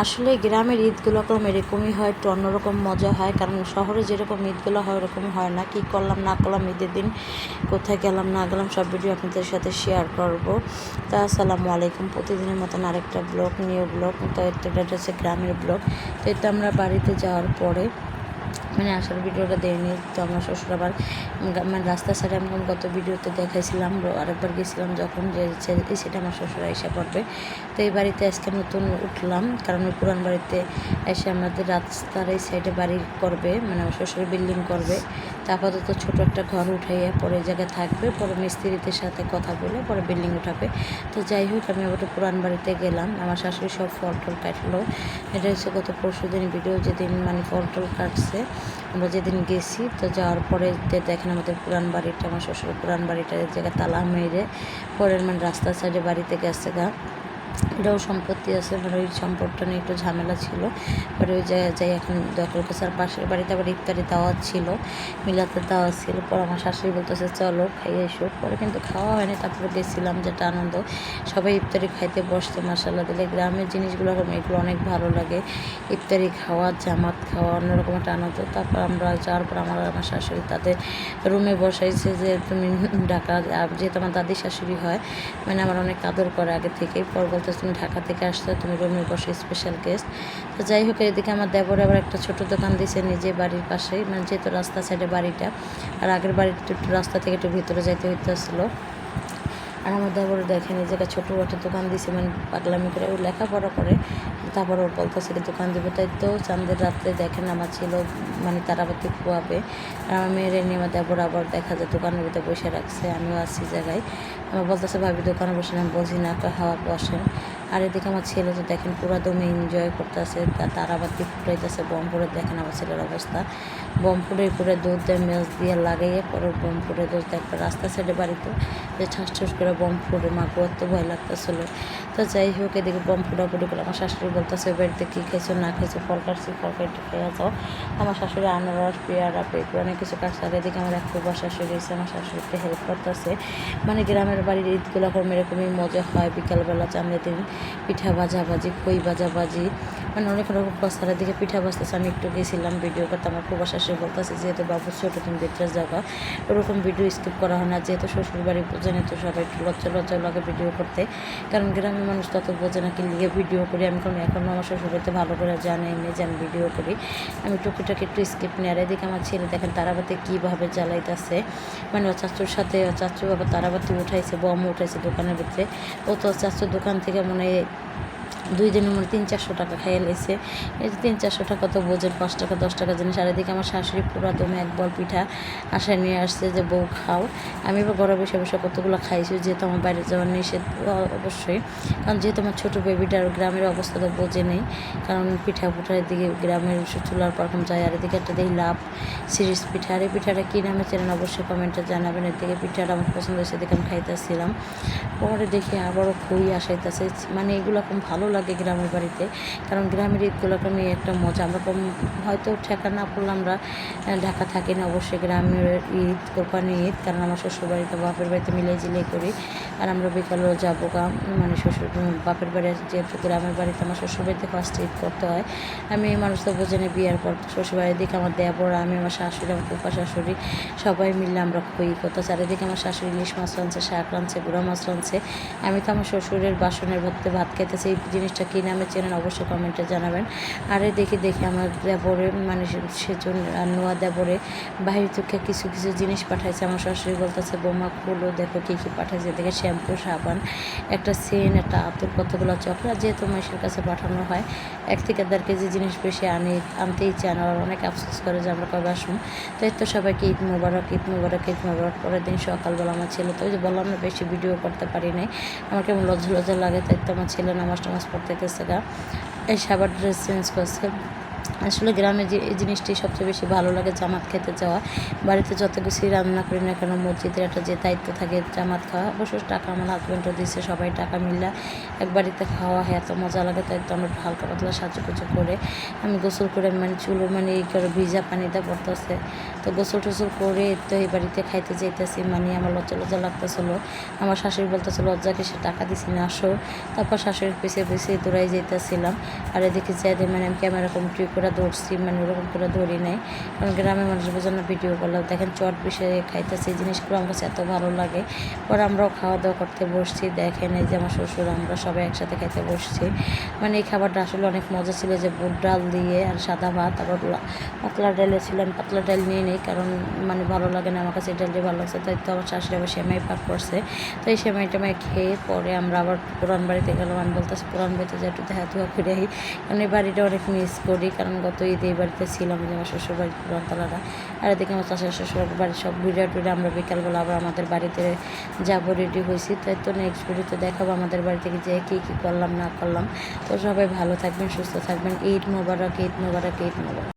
আসলে গ্রামের ঈদগুলো কম এরকমই হয়, একটু অন্যরকম মজা হয়। কারণ শহরে যেরকম ঈদগুলো হয় ওরকম হয় না। কি করলাম, না করলাম, ঈদের দিন কোথায় গেলাম, না গেলাম, সব ভিডিও আপনাদের সাথে শেয়ার করব। তা আসসালামু আলাইকুম। প্রতিদিনের মতন আরেকটা ব্লগ নিউ ব্লগ তো এটা হচ্ছে গ্রামের ব্লগ তো এটা আমরা বাড়িতে যাওয়ার পরে মানে আসার ভিডিওটা দেয়নি, তো আমার শ্বশুর আবার মানে রাস্তার সাইডে আমি গত ভিডিওতে দেখাইছিলাম আরেকবার গেছিলাম যখন যে সেটা আমার শ্বশুর এসে পড়বে। তো এই বাড়িতে আজকে নতুন উঠলাম, কারণ ওই পুরান বাড়িতে এসে আমাদের রাস্তার এই সাইডে বাড়ি করবে মানে আমার শ্বশুরের বিল্ডিং করবে। আপাতত ছোটো একটা ঘর উঠাইয়া পরে জায়গায় থাকবে। পরে মিস্ত্রিদের সাথে কথা বলে পরে বিল্ডিং উঠাবে। তো যাই হোক, আমি আবার পুরান বাড়িতে গেলাম। আমার শাশুড়ি সব ফল টল কাটলো। এটা হচ্ছে গত পরশু দিন ভিডিও যেদিন মানে ফল টল কাটছে, আমরা যেদিন গেছি, তো যাওয়ার পরে দেখেন আমাদের পুরান বাড়িটা, আমার শ্বশুরের পুরান বাড়িটা জায়গায় তালা মেরে পরের মানে রাস্তার সাইডে বাড়িতে গেছে গা। এটাও সম্পত্তি আছে মানে ওই সম্পদটা নিয়ে একটু ঝামেলা ছিল। পরে ওই জায়গায় যাই, এখন দখল করছে। আর পাশের বাড়িতে আবার ইফতারি দাওয়াত ছিল মিলাতে দাওয়াত ছিল। পর আমার শাশুড়ি বলতেছে, চলো খাইয়ে এসো। পরে কিন্তু খাওয়া হয়নি, তারপরে গেছিলাম, যেটা আনন্দ। সবাই ইফতারি খাইতে বসতে মাসাল্লাহ দিলে গ্রামের জিনিসগুলো এগুলো অনেক ভালো লাগে। ইফতারি খাওয়া, জামাত খাওয়া, অন্যরকম একটা আনন্দ। তারপর আমরা যাওয়ার পর আমার আমার শাশুড়ি তাদের রুমে বসাইছে যে, তুমি আর যেহেতু আমার দাদি শাশুড়ি হয় মানে আমার অনেক আদর করে আগে থেকেই পর বলতে তুমি ঢাকা থেকে আসতে তুমি রুমে বসে স্পেশাল গেস্ট তো যাই হোক, এদিকে আমার দেবর আবার একটা ছোট দোকান দিয়েছে নিজে বাড়ির পাশে মানে যেহেতু রাস্তা সাইডে বাড়িটা, আর আগের বাড়িটা একটু রাস্তা থেকে একটু ভিতরে যাইতে হইতেছিলো। আর আমার দেবর দেখেন, এই জায়গায় ছোটো একটা দোকান দিছে মানে পাগলামি করে ও লেখাপড়া করে। তারপর ওর বলতেছে দোকান দেবো। তাই তো চাঁদের রাত্রে দেখেন আমার ছিল মানে তারাবাতি খুয়াবে। আর আমার মেয়ের আমার দেবর আবার দেখা যায়, দোকানের ভিতরে বসে রাখছে। আমিও আসছি জায়গায়। আমার বলতেছে, ভাবি, দোকানে বসে না বলছি না হাওয়া বসে। আর এদিকে আমার ছেলে তো দেখেন পুরো দমে এনজয় করতেছে তার আবার তারাবাতি ফুটাইতেছে, বম ফুটে দেখেন আমার ছেলের অবস্থা। বম ফুটে ফুটে দুধ দিয়ে মেজ দিয়ে লাগাইয়ে পরে বম ফুটে দুধ দিয়ে একটা রাস্তা সাইডে বাড়িতে যে ঠাস ঠাস করে বম ফুটে মা এত ভয় লাগতেছিল। তো যাই হোক, এদিকে বম ফুটাফুটি করে আমার শাশুড়ি বলতেছে, বাড়িতে কী খেয়েছো না খেয়েছো ফল কাটছি ফল কেটে খেয়ে যাও। আমার শাশুড়ি আনারস, পেয়ারা পেঁপে অনেক কিছু কাটছে আর এদিকে আমার এক খুব শাশুড়ি এসে আমার শাশুড়িকে হেল্প করতেছে। মানে গ্রামের বাড়ির ঈদগুলো এরকমই মজা হয়, বিকালবেলা চাঁদের দিন। পিঠা ভাজাভাজি খই ভাজাভাজি মানে অনেক রকম বস্তার দিকে পিঠা বাজতেছে। আমি একটু গেছিলাম ভিডিও করতে। আমার খুব শাশুড়ি বলতেছে, যেহেতু বাবু ছোটো, তুমি ভিতরে যাবা। ওরকম ভিডিও স্কিপ করা হয় না। যেহেতু শ্বশুর বাড়ি বোঝে না, তো সবাই একটু লজ্জা লজ্জা লাগে ভিডিও করতে। কারণ গ্রামের মানুষ তত বোঝে না কি লিগে ভিডিও করি। আমি কোনো এখন আমার শ্বশুর বাড়িতে ভালো করে জানে এমনি যে আমি ভিডিও করি। আমি টুকিটাকি একটু স্কিপ নিয়ে। আর এদিকে আমার ছেলে দেখেন, তারাবাতি কীভাবে জ্বালাইতেছে। মানে ও চাচুর সাথে চাচু আবার তারাবাতি উঠাইছে, বম উঠাইছে দোকানের ভিতরে। ও তো চাচুর দোকান থেকে মনে হয় 对。দুই দিনের মধ্যে তিন চারশো টাকা খাইয়ে লেছে। এই যে তিন চারশো টাকা তো বোঝেন? পাঁচ টাকা, দশ টাকা জিনিস। আর এদিকে আমার শাশুড়ি পুরা দমে এক বল পিঠা আশায় নিয়ে আসছে যে, বউ, খাও। আমি এবার ঘরে বসে বসে কতগুলো খাইছি, যেহেতু আমার বাইরে যাওয়ার নিষেধ, অবশ্যই। কারণ যেহেতু আমার ছোটো বেবিটার গ্রামের অবস্থা তো বোঝে নেই। কারণ পিঠা ফুটার এদিকে গ্রামের চুলার পরকম যায়, আর এদিকে একটা দেখি লাভ সিরিজ পিঠা। আর এই পিঠাটা কী নামে চেনেন? অবশ্যই কমেন্টে জানাবেন। এদিকে পিঠাটা আমার পছন্দ হয়েছে, এদিকে আমি খাইতেছিলাম। পরে দেখি আবারও খুবই আসাইতেছে। মানে এগুলো খুব ভালো লাগে গ্রামের বাড়িতে। কারণ গ্রামের ঈদগুলোকে নিয়ে একটা মজা। আমরা হয়তো ঠেকা না পড়লে আমরা ঢাকা থাকি না। অবশ্যই গ্রামের ঈদ কোরবানি ঈদ। কারণ আমার শ্বশুর বাড়িতে বাপের বাড়িতে মিলে জিলে করি। আর আমরা বিকালেও যাব গা মানে শ্বশুর বাপের বাড়ি যেহেতু গ্রামের বাড়িতে আমার শ্বশুর বাড়িতে ফার্স্ট ঈদ করতে হয়। আমি এই মানুষ তো বোঝে না বিয়ের পর। শ্বশুর বাড়ির দিকে আমার দেবর, আমি আমার শাশুড়ি, আমার ফুপা শাশুড়ি সবাই মিলে আমরা খুবই করতে চারিদিকে আমার শাশুড়ি ইলিশ মাছ রাঁধছে শাক রাঁধছে গুঁড়া মাছ রাঁধছে আমি তো আমার শ্বশুরের বাসনের ভর্তি ভাত খেতেছি জিনিসটা কী নামে চেনেন অবশ্যই কমেন্টে জানাবেন। আরে দেখি দেখি আমার দেবরে মানে সে- সেজন্য আর নোয়া দেবরে বাইরে থেকে কিছু কিছু জিনিস পাঠাইছে। আমার শাশুড়ি বলতেছে, বোমা খুলো দেখো কী কী পাঠাইছে। দেখে শ্যাম্পু, সাবান, একটা সেন, একটা আতর কতগুলো চকলেট যেহেতু মাসের কাছে পাঠানো হয়। এক থেকে দেড় কেজি জিনিস বেশি আনি, আনতেই চান। আর অনেক আফসোস করে যে আমরা কবে আসুন তো এই তো সবাইকে ঈদ মোবারক ঈদ মোবারক ঈদ মোবারক। পরের দিন সকালবেলা আমার ছেলে, তো ওই যে বললাম না, বেশি ভিডিও করতে পারি নাই। আমার কেমন লজ্জা লজ্জা লাগে, তাই তো আমার ছেলে নামাজ টামাজ পড়তে গেছে গা। এই সাবার ড্রেস চেঞ্জ করছে। আসলে গ্রামে যে এই জিনিসটি সবচেয়ে বেশি ভালো লাগে, জামাত খেতে যাওয়া। বাড়িতে যত কিছুই রান্না করি না কেন, মসজিদের একটা যে দায়িত্ব থাকে জামাত খাওয়া অবশ্য টাকা আমার হাজব্যান্ডও দিচ্ছে সবাই টাকা মিলা এক বাড়িতে খাওয়া হয়, এত মজা লাগে, তাই তো আমরা হালকা পাতলা সাজুগুজু করে আমি গোসল করে মানে চুলো মানে এই করে ভিজা পানিতে পড়তেছে। তো গোসল টোসল করে তো এই বাড়িতে খাইতে যাইতেছি মানে আমার লজ্জা লজ্জা লাগতেছিল। আমার শাশুড়ি বলতেছিল, লজ্জাকে সে টাকা দিছি না, আসো। তারপর শাশুড়ির পিছিয়ে পিছিয়ে দৌড়াই যেতেছিলাম আর এদিকে যাই মানে আমি ক্যামেরা কমিটি করে ধরছি মানে ওরকম করে ধরি নাই। কারণ গ্রামের মানুষ বোঝানো ভিডিও করলাম দেখেন চট বিষয়ে খাইতেছি, এই জিনিসগুলো আমার কাছে এত ভালো লাগে। পরে আমরাও খাওয়া দাওয়া করতে বসছি। দেখেন এই যে আমার শ্বশুর, আমরা সবাই একসাথে খাইতে বসছি। মানে এই খাবারটা আসলে অনেক মজা ছিল যে বুট ডাল দিয়ে আর সাদা ভাত, আবার পাতলা ডালে ছিলেন পাতলা ডাল নিয়ে নিই কারণ মানে ভালো লাগে না। আমার কাছে এই ডালটি ভালো লাগছে। তাই তো আমার শাশুড়ি আবার সেমাই পাক করছে। তো এই সেমাই টেমাই খেয়ে পরে আমরা আবার পুরান বাড়িতে গেলাম। আমি বলতেছি পুরান বাড়িতে যে একটু দেখা ধোয়া করে। আই কারণ এই বাড়িটা অনেক মিস করি। কারণ গত ঈদে এই বাড়িতে ছিলাম যে আমার শ্বশুর বাড়ির পুরানতলাটা আর এদিকে আমার চাষের শ্বশুর বাড়ির সব ঘুরে টুডে আমরা বিকালবেলা আবার আমাদের বাড়িতে যাব রেডি হয়েছি। তাই তো নেক্সট ভিডিওতে দেখাবো আমাদের বাড়ি থেকে যে কী কী করলাম, না করলাম। তো সবাই ভালো থাকবেন, সুস্থ থাকবেন। ঈদ মোবারক ঈদ মোবারক ঈদ মোবারক।